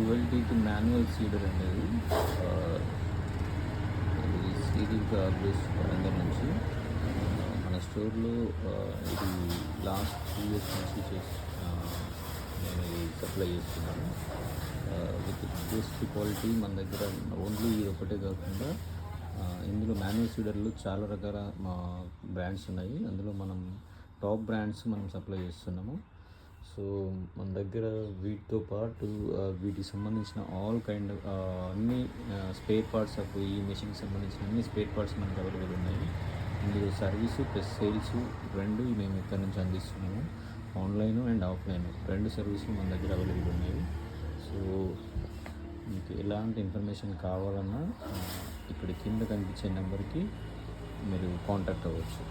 Manual seeder అనేది ఆ, ఇది సీడీ నుంచి మన స్టోర్లో ఇది లాస్ట్ టూ ఇయర్స్ నుంచి చేసి నేను ఇది సప్లై చేస్తున్నాను. విత్ బెస్ట్ క్వాలిటీ మన దగ్గర ఓన్లీ ఇది ఒకటే కాకుండా ఇందులో మాన్యువల్ సీడర్లు చాలా రకాల మా బ్రాండ్స్ ఉన్నాయి. అందులో మనం టాప్ బ్రాండ్స్ మనం సప్లై చేస్తున్నాము. సో మన దగ్గర వీటితో పాటు వీటికి సంబంధించిన ఆల్ కైండ్ అన్ని స్పేర్ పార్ట్స్ ఆఫ్ ఈ మెషిన్కి సంబంధించిన అన్ని స్పేర్ పార్ట్స్ మనకు అవైలబుల్ ఉన్నాయి. ఇందులో సర్వీసు ప్లస్ సేల్స్ రెండు మేము ఇక్కడ నుంచి అందిస్తున్నాము. ఆన్లైన్ అండ్ ఆఫ్లైన్ రెండు సర్వీసులు మన దగ్గర అవైలబుల్ ఉన్నాయి. సో మీకు ఎలాంటి ఇన్ఫర్మేషన్ కావాలన్నా ఇక్కడ కింద కనిపించే నెంబర్కి మీరు కాంటాక్ట్ అవ్వచ్చు.